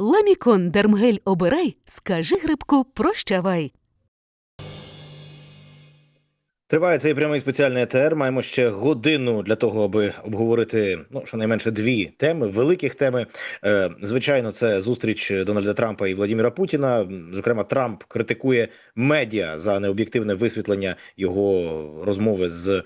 Ламікон Дермгель обирай, скажи грибку прощавай. Триває цей прямий спеціальний ЕТР. Маємо ще годину для того, аби обговорити ну щонайменше дві теми, великих теми. Е, звичайно, це зустріч Дональда Трампа і Владимира Путіна. Зокрема, Трамп критикує медіа за необ'єктивне висвітлення його розмови з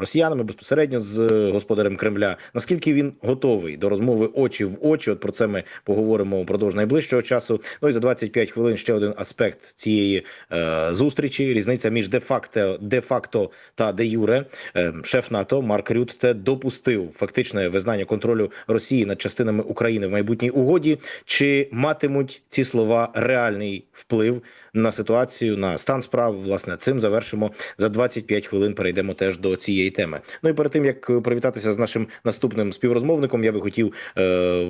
росіянами безпосередньо з господарем Кремля. Наскільки він готовий до розмови очі в очі? От про це ми поговоримо упродовж найближчого часу. Ну і за 25 хвилин ще один аспект цієї е, зустрічі. Різниця між де-факто де-факто та де-юре. Е, Шеф НАТО Марк Рютте допустив фактичне визнання контролю Росії над частинами України в майбутній угоді. Чи матимуть ці слова реальний вплив на ситуацію, на стан справ? Власне, цим завершимо за 25 хвилин. Перейдемо теж до цієї теми. Ну і перед тим як привітатися з нашим наступним співрозмовником, я би хотів е,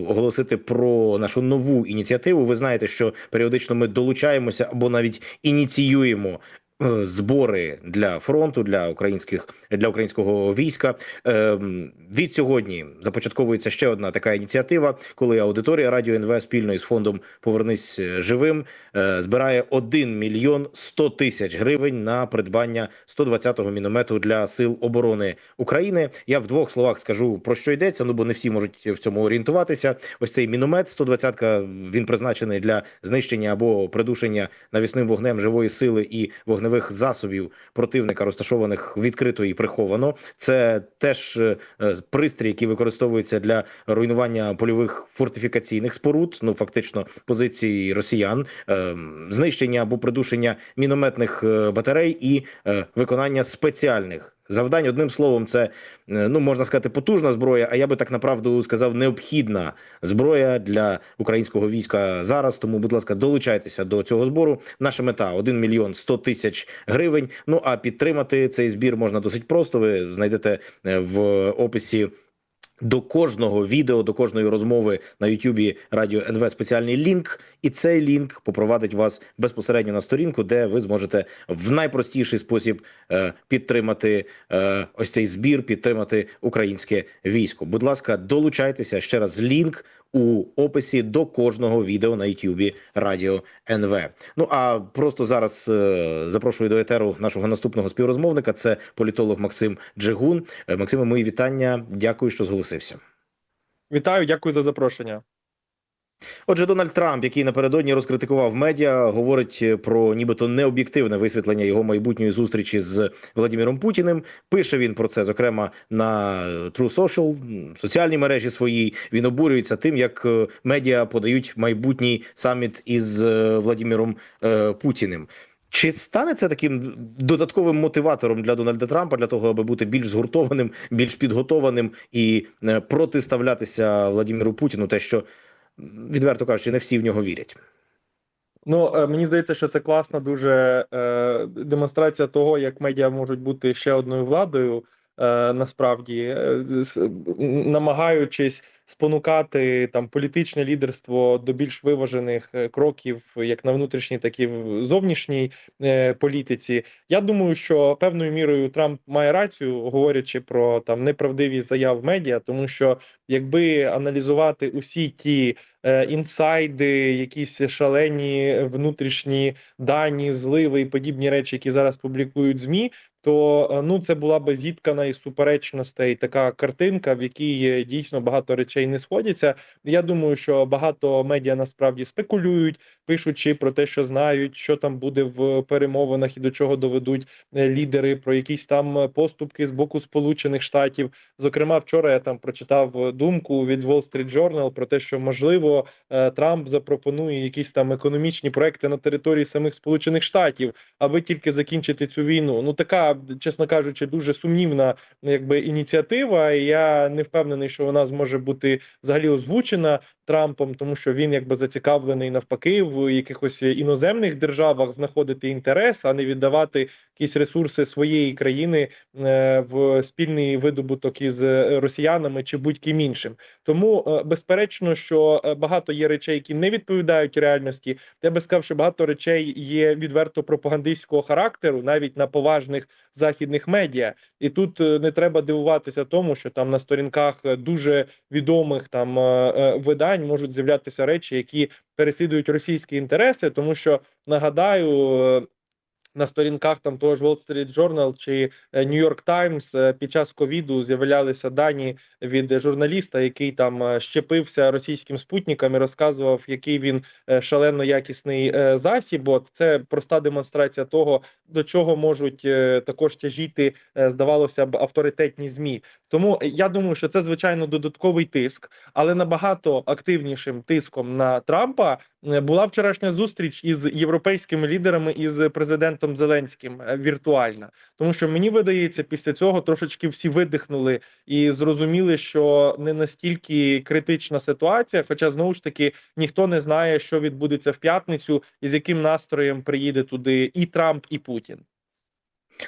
оголосити про нашу нову ініціативу. Ви знаєте, що періодично ми долучаємося або навіть ініціюємо. Е, Збори для фронту для українських для українського війська Ем, від сьогодні започатковується ще одна така ініціатива, коли аудиторія радіо НВ спільно із фондом Повернись е, живим е, збирає 1 мільйон 100 тисяч гривень на придбання 120-го міномету для сил оборони України. Я в двох словах скажу про що йдеться. Ну бо не всі можуть в цьому орієнтуватися. Ось цей міномет 120-ка, він призначений для знищення або придушення навісним вогнем живої сили і вогневих засобів противника, розташованих відкрито і приховано. Це теж е, пристрій, який використовується для руйнування польових фортифікаційних споруд. Ну фактично позиції росіян, е, знищення або придушення мінометних е, батарей і виконання спеціальних. Завдань одним словом, це е, ну можна сказати потужна зброя. А я би так направду сказав, необхідна зброя для українського війська зараз. Тому, будь ласка, долучайтеся до цього збору. Наша мета 1 мільйон 100 тисяч гривень. Ну а підтримати цей збір можна досить просто. Ви знайдете е, в описі. До кожного відео, до кожної розмови на Ютубі Радіо НВ спеціальний лінк, і цей лінк попровадить вас безпосередньо на сторінку, де ви зможете в найпростіший спосіб е, підтримати е, ось цей збір, підтримати українське військо. Будь ласка, долучайтеся ще раз. Лінк у описі до кожного відео на Ютубі Радіо НВ. Ну а просто зараз е, запрошую до етеру нашого наступного співрозмовника. Це політолог Максим Джигун. Е, Максиме, мої вітання. Дякую, що зголосився. Вітаю, дякую за запрошення. Отже, Дональд Трамп, який напередодні розкритикував медіа, говорить про нібито необ'єктивне висвітлення його майбутньої зустрічі з Владимиром Путіним. Пише він про це, зокрема на True Social, соціальній мережі своїй. Він обурюється тим, як е, медіа подають майбутній саміт із е, Владимиром е, Путіним. Чи стане це таким додатковим мотиватором для Дональда Трампа для того, аби бути більш згуртованим, більш підготованим і е, протиставлятися Владимиру Путіну? Те, що відверто кажучи, не всі в нього вірять. Ну е, мені здається, що це класна дуже е, демонстрація того, як медіа можуть бути ще одною владою. Е, Насправді е, намагаючись спонукати там політичне лідерство до більш виважених е, кроків, як на внутрішній, так і в зовнішній політиці. Я думаю, що певною мірою Трамп має рацію, говорячи про там неправдивість заяв медіа, тому що якби аналізувати усі ті інсайди, якісь шалені внутрішні дані, зливи і подібні речі, які зараз публікують змі. То е, ну це була би зіткана із суперечностей така картинка, в якій е, дійсно багато речей не сходяться. Я думаю, що багато медіа насправді спекулюють, пишучи про те, що знають, що там буде в перемовинах і до чого доведуть е, лідери, про якісь там поступки з боку Сполучених Штатів. Зокрема, вчора я там прочитав думку від Wall Street Journal про те, що можливо Трамп запропонує якісь там економічні проекти на території самих Сполучених Штатів, аби тільки закінчити цю війну. Ну така, чесно кажучи, дуже сумнівна якби ініціатива. Я не впевнений, що вона зможе бути взагалі озвучена Трампом, тому що він якби зацікавлений навпаки в якихось іноземних державах знаходити інтерес, а не віддавати якісь ресурси своєї країни е, в спільний видобуток із росіянами чи будь-ким іншим. Тому е, безперечно, що е, багато є речей, які не відповідають реальності. Я би сказав, що багато речей є відверто пропагандистського характеру, навіть на поважних західних медіа. І тут е, не треба дивуватися тому, що там на сторінках е, дуже відомих там е, е, видань питань можуть з'являтися речі, які переслідують російські інтереси, тому що нагадаю. На сторінках там того ж Wall Street Journal чи е, New York Times е, під час ковіду з'являлися дані від журналіста, який там е, щепився російським спутникам і розказував, який він шалено якісний засіб. От це проста демонстрація того, до чого можуть також тяжіти, здавалося б, авторитетні змі. Тому я думаю, що це звичайно додатковий тиск, але набагато активнішим тиском на Трампа була вчорашня зустріч із європейськими лідерами із президентом Зеленським е, віртуальна. Тому що мені видається, після цього трошечки всі видихнули і зрозуміли, що не настільки критична ситуація. Хоча знову ж таки ніхто не знає, що відбудеться в п'ятницю, і з яким настроєм приїде туди і Трамп, і Путін.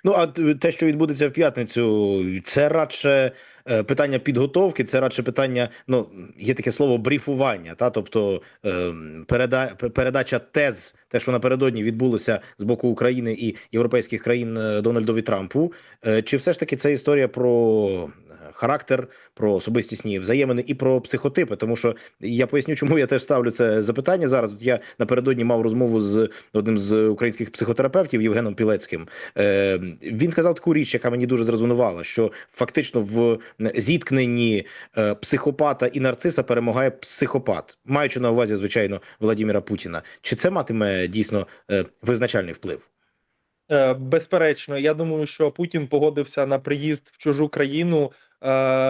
Ну а те, що відбудеться в п'ятницю, це радше е, питання підготовки, це радше питання. Ну є таке слово бріфування, та тобто е, переда, передача тез, те, що напередодні відбулося з боку України і європейських країн е, Дональдові Трампу. Е, чи все ж таки це історія про характер, про особистісні взаємини і про психотипи? Тому що я поясню, чому я теж ставлю це запитання зараз. От я напередодні мав розмову з одним з українських психотерапевтів Євгеном Пілецьким. Е, він сказав таку річ, яка мені дуже зрезонувала, що фактично в зіткненні е, психопата і нарциса перемагає психопат, маючи на увазі, звичайно, Владимира Путіна. Чи це матиме дійсно е, визначальний вплив? Е, Безперечно, я думаю, що Путін погодився на приїзд в чужу країну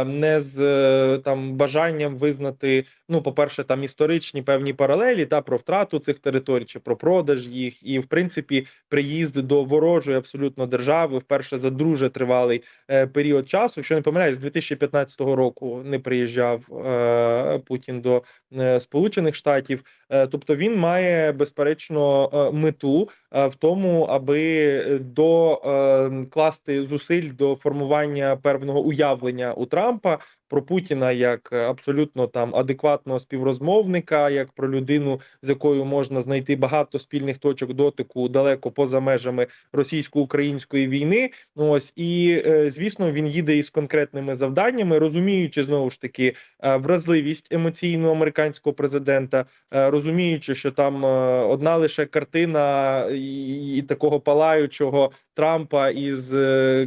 не з е, там бажанням визнати, ну, по-перше, там історичні певні паралелі та про втрату цих територій чи про продаж їх, і в принципі приїзд до ворожої абсолютно держави вперше за дуже тривалий е, період часу. Якщо не помиляюсь, з 2015 року не приїжджав е, Путін до е, Сполучених Штатів. Е, тобто він має безперечно е, мету е, в тому, аби докласти зусиль до формування певного уявлення у Трампа про Путіна як е, абсолютно там адекватного співрозмовника, як про людину, з якою можна знайти багато спільних точок дотику далеко поза межами російсько-української війни. Ну, Ось і е, звісно, він їде із конкретними завданнями, розуміючи знову ж таки е, вразливість емоційну американського президента, розуміючи, що там одна лише картина і, такого палаючого Трампа із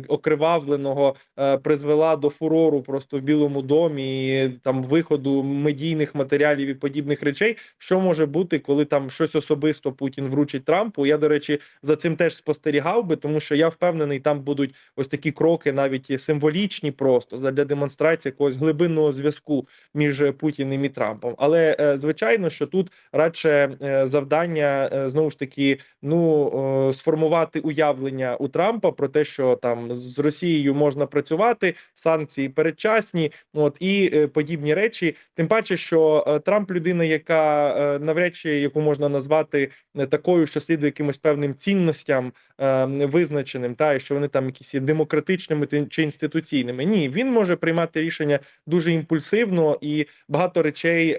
окривавленого призвела до фурору просто в Білому домі, там виходу медійних матеріалів і подібних речей. Що може бути, коли там щось особисто Путін вручить Трампу? Я до речі за цим теж спостерігав би, тому що я впевнений, там будуть ось такі кроки, навіть символічні, просто задля демонстрації якогось глибинного зв'язку між Путіним і Трампом. Але е, звичайно, що тут радше е, завдання е, знову ж таки ну сформувати уявлення у Трампа про те, що там з Росією можна працювати, санкції передчасні, от і е, подібні речі. Тим паче, що е, Трамп людина, яка е, навряд чи яку можна назвати такою, що слідує якимось певним цінностям визначеним, та і що вони там якісь є демократичними ти- чи інституційними. Ні, він може приймати рішення дуже імпульсивно і багато речей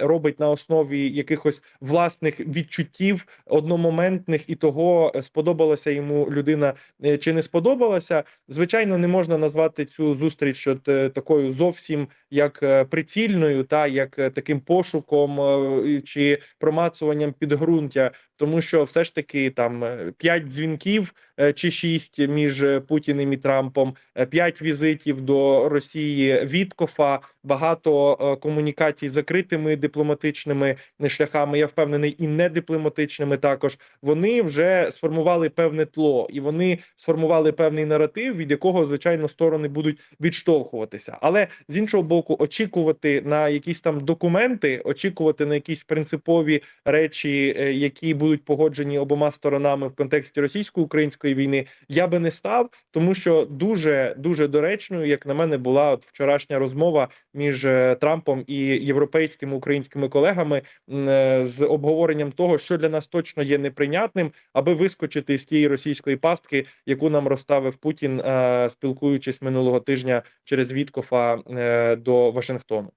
робить на основі якихось власних відчуттів одномоментних і того сподобалася йому людина чи не сподобалася. Звичайно, не можна назвати цю зустріч от, такою зовсім як е, прицільною, та як е, таким пошуком е, чи промацуванням підґрунтя, тому що все ж таки там е, п'ять дзвінків е, чи шість між е, Путіним і Трампом, п'ять візитів до Росії Віткофа, багато комунікацій закритими дипломатичними шляхами. Я впевнений, і недипломатичними також. Вони вже сформували певне тло, і вони сформували певний наратив, від якого звичайно сторони будуть відштовхуватися. Але з іншого боку, очікувати на якісь там документи, очікувати на якісь принципові речі, які будуть погоджені обома сторонами в контексті російсько-української війни, я би не став, тому що дуже дуже доречною, як на мене, була от вчорашня розмова між е, Трампом і європейськими українськими колегами е, з обговоренням того, що для нас точно є неприйнятним, аби вискочити з тієї російської пастки, яку нам розставив Путін, е, спілкуючись минулого тижня через Віткофа до Вашингтону.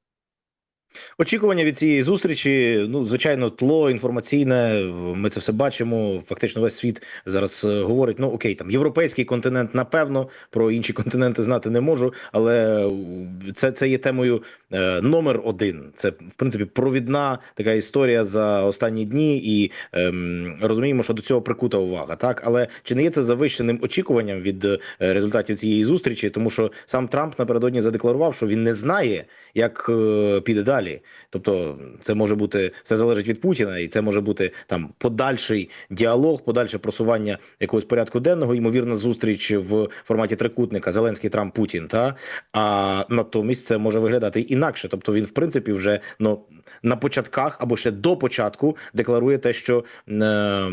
Очікування від цієї зустрічі, ну звичайно, тло інформаційне. Ми це все бачимо. Фактично, весь світ зараз е, говорить: ну окей, там європейський континент, напевно, про інші континенти знати не можу, але е, це, це є темою е, номер один. Це в принципі провідна така історія за останні дні, і ем, розуміємо, що до цього прикута увага. Так, але чи не є це завищеним очікуванням від е, результатів цієї зустрічі? Тому що сам Трамп напередодні задекларував, що він не знає, як е, піде далі. Тобто, це може бути все залежить від Путіна, і це може бути там подальший діалог, подальше просування якогось порядку денного, ймовірна зустріч в форматі трикутника Зеленський Трамп Путін. Та а натомість це може виглядати інакше. Тобто він, в принципі, вже ну на початках або ще до початку декларує те, що. Е,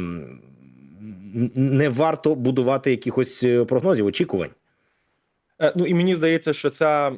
не варто будувати якихось е, прогнозів, очікувань. Е, Ну і мені здається, що це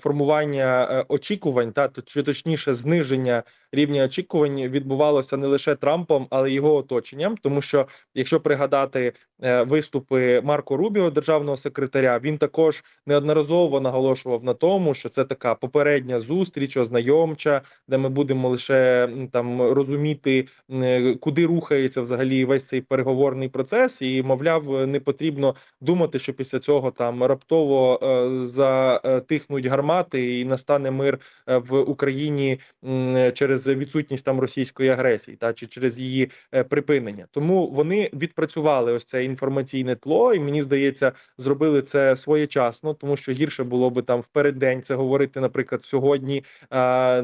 формування е, очікувань, та чи точніше зниження рівня очікувань відбувалося не лише Трампом, але й його оточенням. Тому що, якщо пригадати е, виступи Марко Рубіо, державного секретаря, він також неодноразово наголошував на тому, що це така попередня зустріч, ознайомча, де ми будемо лише там розуміти, е, куди рухається взагалі весь цей переговорний процес, і мовляв, не потрібно думати, що після цього там раптово е, затихнуть гармати і настане мир в Україні м, через відсутність там російської агресії, та чи через її е, припинення. Тому вони відпрацювали ось це інформаційне тло, і мені здається, зробили це своєчасно, тому що гірше було би там впереддень це говорити, наприклад, сьогодні.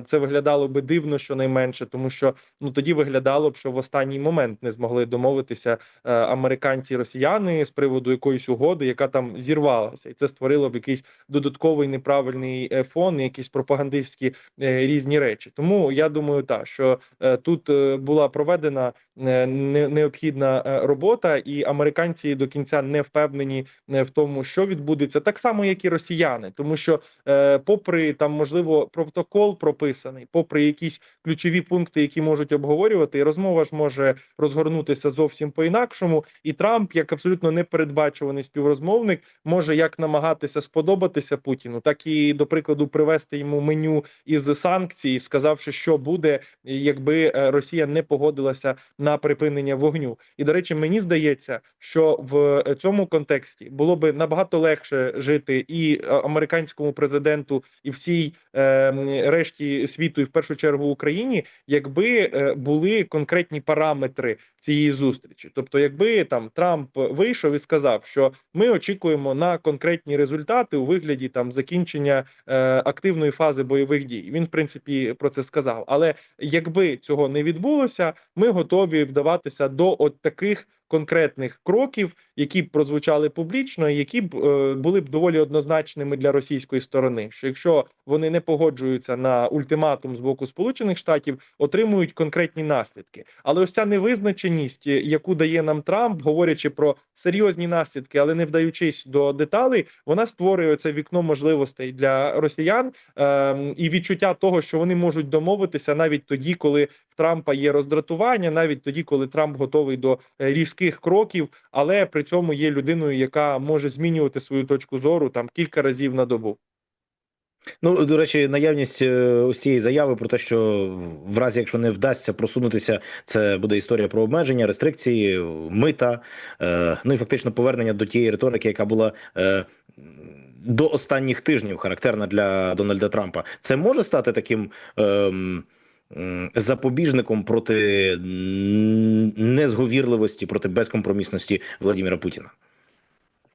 Це виглядало би дивно, щонайменше, тому що ну тоді виглядало б, що в останній момент не змогли домовитися е, американці і росіяни з приводу якоїсь угоди, яка там зірвалася, і це створило б якийсь додатковий неправильний е, фон, якісь пропагандистські різні речі. Тому я думаю, так що е, тут е, була проведена необхідна е, робота, і американці до кінця не впевнені е, в тому, що відбудеться, так само як і росіяни, тому що, е, попри там можливо протокол прописаний, попри якісь ключові пункти, які можуть обговорювати, розмова ж може розгорнутися зовсім по інакшому. І Трамп, як абсолютно непередбачуваний співрозмовник, може як намагатися сподобатися Путіну, так і до прикладу привести йому меню із санкцій, сказавши, що буде, якби е, Росія не погодилася на припинення вогню. І до речі, мені здається, що в цьому контексті було би набагато легше жити і е, американському президенту, і всій е, решті світу, і в першу чергу Україні, якби е, були конкретні параметри цієї зустрічі. Тобто, якби там Трамп вийшов і сказав, що ми очікуємо на конкретні результати у вигляді там закінчення е, активної фази бойових дій. Він в принципі про це сказав. Але якби цього не відбулося, ми готові вдаватися до от таких. Конкретних кроків, які б прозвучали публічно, які б е, були б доволі однозначними для російської сторони, що якщо вони не погоджуються на ультиматум з боку Сполучених Штатів, отримують конкретні наслідки. Але ось ця невизначеність, е, яку дає нам Трамп, говорячи про серйозні наслідки, але не вдаючись до деталей, вона створює це вікно можливостей для росіян ем, і відчуття того, що вони можуть домовитися навіть тоді, коли в Трампа є роздратування, навіть тоді, коли Трамп готовий до е, різких кроків, але при цьому є людиною, яка може змінювати свою точку зору там кілька разів на добу. Ну, до речі, наявність е, ось цієї заяви про те, що в разі, якщо не вдасться просунутися, це буде історія про обмеження, рестрикції, мита, е, ну і фактично повернення до тієї риторики, яка була. е, До останніх тижнів характерна для Дональда Трампа. Це може стати таким ем, запобіжником проти незговірливості, проти безкомпромісності Владимира Путіна.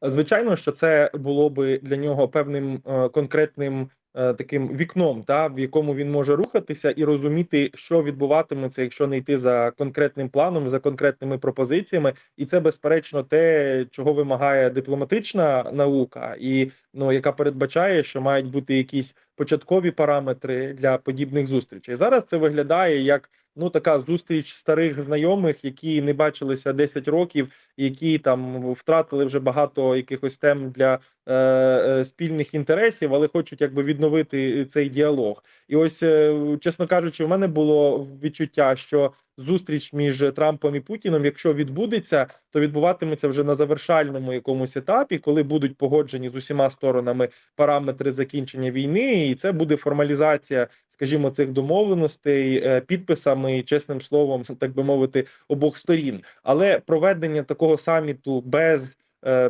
Звичайно, що це було би для нього певним е, конкретним е, таким вікном, та в якому він може рухатися і розуміти, що відбуватиметься, якщо не йти за конкретним планом, за конкретними пропозиціями, і це безперечно те, чого вимагає дипломатична наука, і ну яка передбачає, що мають бути якісь початкові параметри для подібних зустрічей. Зараз це виглядає як ну така зустріч старих знайомих, які не бачилися 10 років, які там втратили вже багато якихось тем для е, е, спільних інтересів, але хочуть якби відновити цей діалог. І ось, е, чесно кажучи, в мене було відчуття, що зустріч між Трампом і Путіном, якщо відбудеться, то відбуватиметься вже на завершальному якомусь етапі, коли будуть погоджені з усіма сторонами параметри закінчення війни, і це буде формалізація, скажімо, цих домовленостей е, підписами і чесним словом, так би мовити, обох сторін. Але проведення такого саміту без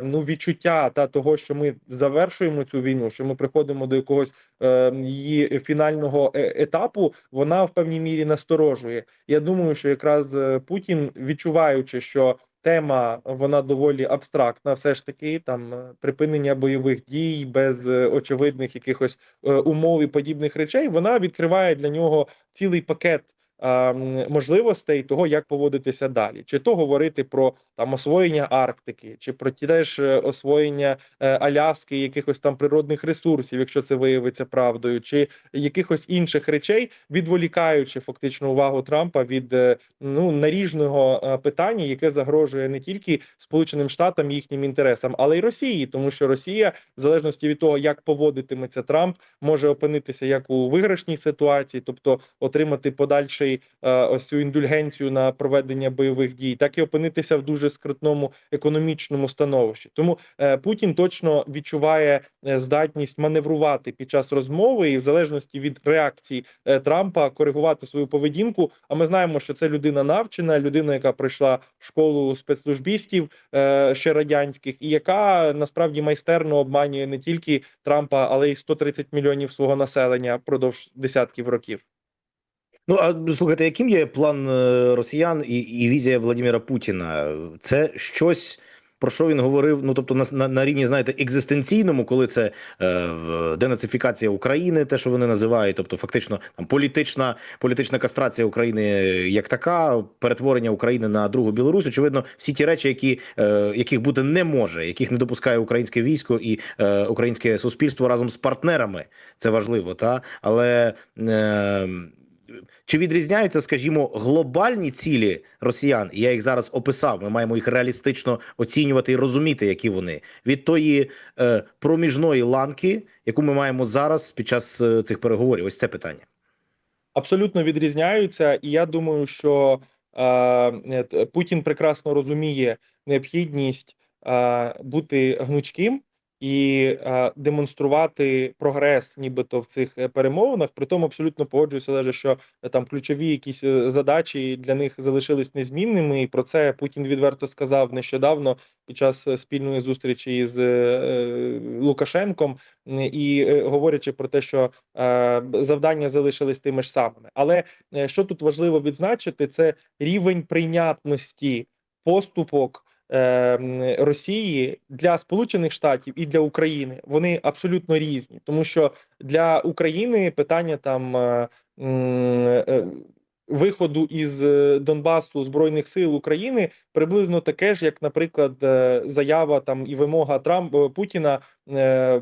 ну відчуття та того, що ми завершуємо цю війну, що ми приходимо до якогось е, її фінального е- етапу, вона в певній мірі насторожує. Я думаю, що якраз е, Путін, відчуваючи, що тема вона доволі абстрактна, все ж таки, там е, припинення бойових дій без е, очевидних якихось е, умов і подібних речей, вона відкриває для нього цілий пакет. А, м, Можливостей того, як поводитися далі, чи то говорити про там освоєння Арктики, чи про ті теж е, освоєння е, Аляски, якихось там природних ресурсів, якщо це виявиться правдою, чи якихось інших речей, відволікаючи фактично увагу Трампа від е, ну наріжного питання, яке загрожує не тільки Сполученим Штатам їхнім інтересам, але й Росії, тому що Росія, в залежності від того, як поводитиметься Трамп, може опинитися як у виграшній ситуації, тобто отримати подальший е, ось цю індульгенцію на проведення бойових дій, так і опинитися в дуже скрутному економічному становищі. Тому е, Путін точно відчуває е, здатність маневрувати під час розмови, і в залежності від реакції Трампа коригувати свою поведінку. А ми знаємо, що це людина навчена, людина, яка пройшла школу спецслужбістів ще радянських, і яка насправді майстерно обманює не тільки Трампа, але й 130 мільйонів свого населення впродовж десятків років. Ну а слухайте, яким є план е, росіян і, і візія Владимира Путіна? Це щось. Про що він говорив? Ну тобто, на, на, на рівні, знаєте, екзистенційному, коли це е, денацифікація України, те, що вони називають, тобто фактично там політична політична кастрація України як така, перетворення України на другу Білорусь. Очевидно, всі ті речі, які е, яких бути не може, яких не допускає українське військо і е, українське суспільство разом з партнерами. Це важливо, та але. Е, чи відрізняються, скажімо, глобальні цілі росіян? Я їх зараз описав. Ми маємо їх реалістично оцінювати і розуміти, які вони від тої е, проміжної ланки, яку ми маємо зараз під час е, цих переговорів. Ось це питання. абсолютно відрізняються, і я думаю, що е, е, Путін прекрасно розуміє необхідність е, бути гнучким і е, демонструвати прогрес, нібито в цих е, перемовинах. При тому абсолютно погоджуюся, Олеже, що е, там ключові якісь задачі для них залишились незмінними. І про це Путін відверто сказав нещодавно під час спільної зустрічі е, Лукашенком, і говорячи про те, що завдання залишились тими ж самими. Але що тут важливо відзначити, це рівень прийнятності поступок Росії для Сполучених Штатів і для України. Вони абсолютно різні, тому що для України питання там. е, е, Виходу із е, Донбасу збройних сил України приблизно таке ж, як, наприклад, заява там і вимога Трампа Путіна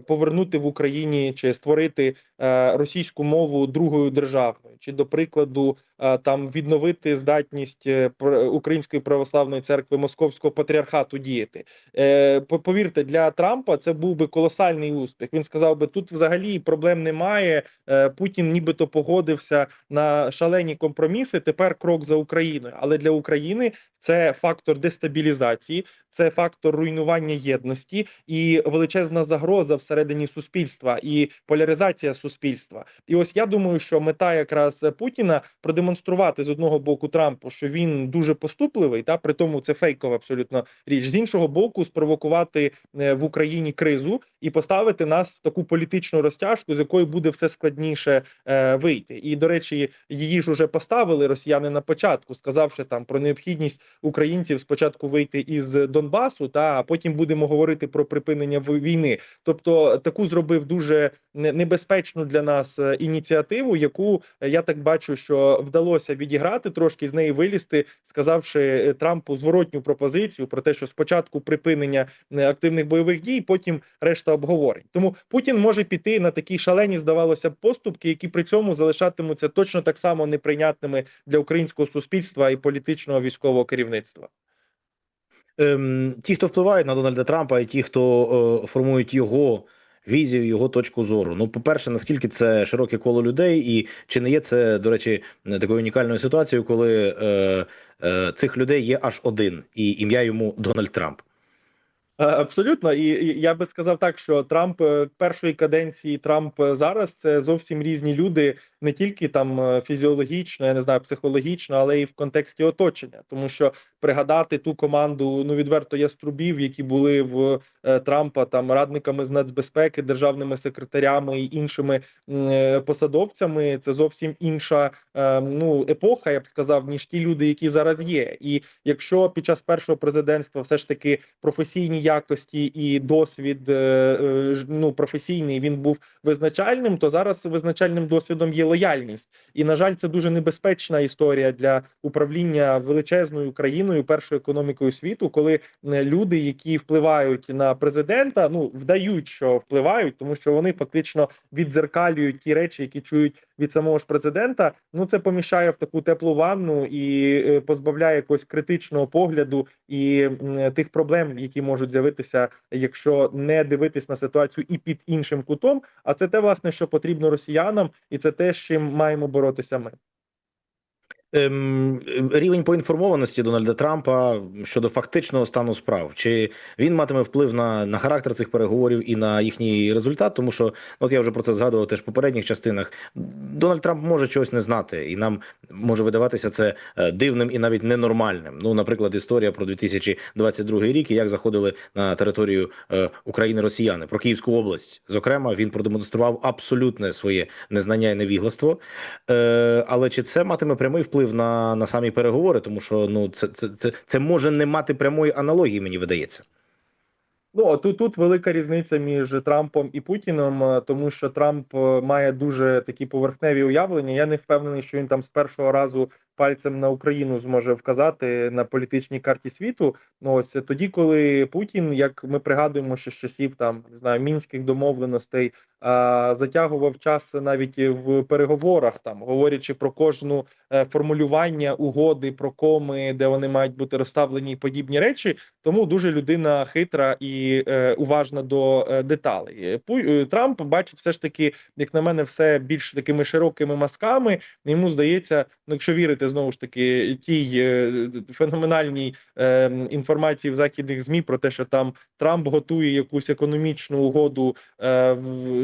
повернути в Україні чи створити е, російську мову другою державною, чи до прикладу е, там відновити здатність е, Української православної церкви Московського патріархату діяти. Е, Повірте, для Трампа це був би колосальний успіх. Він сказав би, тут взагалі проблем немає. Е, Путін нібито погодився на шалені компроміси. Тепер крок за Україною. Але для України це фактор дестабілізації, це фактор руйнування єдності і величезна загроза всередині суспільства і поляризація суспільства. І ось я думаю, що мета якраз Путіна продемонструвати з одного боку Трампу, що він дуже поступливий, та при тому це фейкова абсолютно річ. З іншого боку, спровокувати е, в Україні кризу і поставити нас в таку політичну розтяжку, з якої буде все складніше е, вийти. І до речі, її ж уже поставили росіяни на початку, сказавши там про необхідність українців спочатку вийти із Донбасу, та а потім будемо говорити про припинення війни. Тобто таку зробив дуже небезпечну для нас е, ініціативу, яку е, я так бачу, що вдалося відіграти трошки з неї вилізти, сказавши е, Трампу зворотню пропозицію про те, що спочатку припинення активних бойових дій, потім решта обговорень. Тому Путін може піти на такі шалені, здавалося б, поступки, які при цьому залишатимуться точно так само неприйнятними для українського суспільства і політичного військового керівництва. Ем, ті, хто впливають на Дональда Трампа, і ті, хто е, формують його візію, його точку зору. Ну, по-перше, наскільки це широке коло людей, і чи не є це, до речі, такою унікальною ситуацією, коли е, е, цих людей є аж один, і ім'я йому Дональд Трамп. Е, Абсолютно, і я би сказав так, що Трамп е, першої каденції Трамп е, зараз це зовсім різні люди, не тільки там е, фізіологічно, я не знаю, психологічно, але і в контексті оточення. Тому що пригадати ту команду ну відверто яструбів, які були в е, Трампа там радниками з нацбезпеки, державними секретарями і іншими е, посадовцями, це зовсім інша ну епоха, я б сказав, ніж ті люди, які зараз є. І якщо під час першого президентства все ж таки професійні якості і досвід ну професійний він був визначальним, то зараз визначальним досвідом є лояльність. І на жаль, це дуже небезпечна історія для управління величезною країною, першою економікою світу, коли люди, які впливають на президента, ну вдають, що впливають, тому що вони фактично віддзеркалюють ті речі, які чують від самого ж президента. Ну це поміщає в таку теплу ванну і е, позбавляє якогось критичного погляду і тих проблем, які можуть з'явитися, якщо не дивитись на ситуацію і під іншим кутом. А це те, власне, що потрібно росіянам, і це те, з чим маємо боротися ми. Ем, рівень поінформованості Дональда Трампа щодо фактичного стану справ, чи він матиме вплив на, на характер цих переговорів і на їхній результат? Тому що, от я вже про це згадував теж в попередніх частинах. Дональд Трамп може чогось не знати, і нам може видаватися це е, дивним і навіть ненормальним. Ну, наприклад, історія про 2022 рік і як заходили на територію е, України росіяни про Київську область. Зокрема, він продемонстрував абсолютне своє незнання і невігластво. Е, але чи це матиме прямий вплив на, на самі переговори? Тому що ну це, це, це, це може не мати прямої аналогії, мені видається. Ну тут тут велика різниця між Трампом і Путіном, е, тому що Трамп е, має дуже такі поверхневі уявлення. Я не впевнений, що він там з першого разу пальцем на Україну зможе вказати на політичній карті світу. Ну ось тоді, коли Путін, як ми пригадуємо, ще з часів там не знаю мінських домовленостей, а, затягував час навіть в переговорах, там говорячи про кожну е, формулювання угоди, про коми, де вони мають бути розставлені і подібні речі. Тому дуже людина хитра і е, уважна до е, деталей. Пу- е, Трамп бачить все ж таки, як на мене, все більш такими широкими мазками. Йому здається, ну якщо вірити знову ж таки тій е, феноменальній е, інформації в західних змі про те, що там Трамп готує якусь економічну угоду е,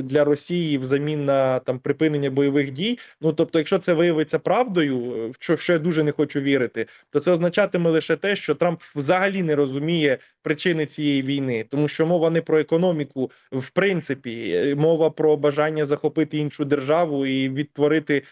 для Росії взамін на там припинення бойових дій. Ну тобто, якщо це виявиться правдою, в що, я дуже не хочу вірити, то це означатиме лише те, що Трамп взагалі не розуміє причини цієї війни, тому що мова не про економіку, в принципі, мова про бажання захопити іншу державу і відтворити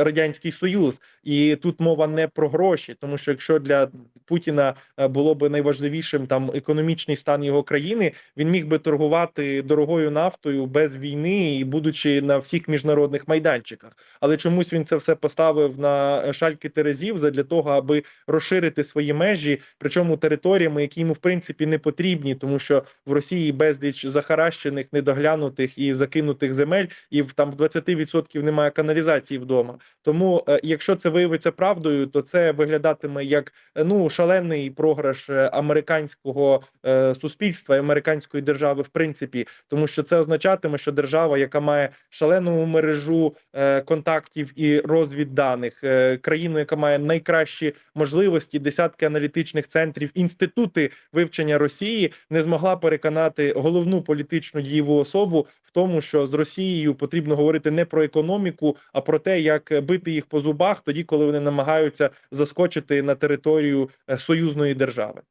радянський союз. І тут мова не про гроші, тому що якщо для Путіна е, було би найважливішим там економічний стан його країни, він міг би торгувати дорогою нафтою без війни і будучи на всіх міжнародних майданчиках. Але чомусь він це все поставив на шальки терезів задля того, аби розширити свої межі, причому територіями, які йому в принципі не потрібні, тому що в Росії безліч захаращених, недоглянутих і закинутих земель, і в там в 20% немає каналізації вдома. Тому, е, якщо це виявиться правдою, то це виглядатиме як е, ну шалений програш е, американського е, суспільства і американської держави, в принципі, тому що це означатиме, що держава, яка має шалену мережу е, контактів і розвідданих, е, країну, яка має найкращі можливості, десятки аналітичних центрів, інститути вивчення Росії, не змогла переконати головну політичну дієву особу тому, що з Росією потрібно говорити не про економіку, а про те, як бити їх по зубах, тоді коли вони намагаються заскочити на територію е, союзної держави.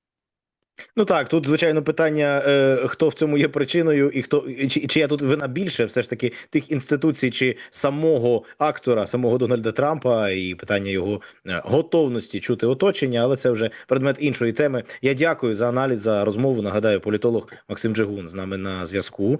Ну так, тут звичайно питання, е, хто в цьому є причиною, і хто чи, чи я тут вина більше, все ж таки тих інституцій, чи самого актора, самого Дональда Трампа, і питання його е, готовності чути оточення, але це вже предмет іншої теми. Я дякую за аналіз за розмову. Нагадаю, політолог Максим Джигун з нами на зв'язку.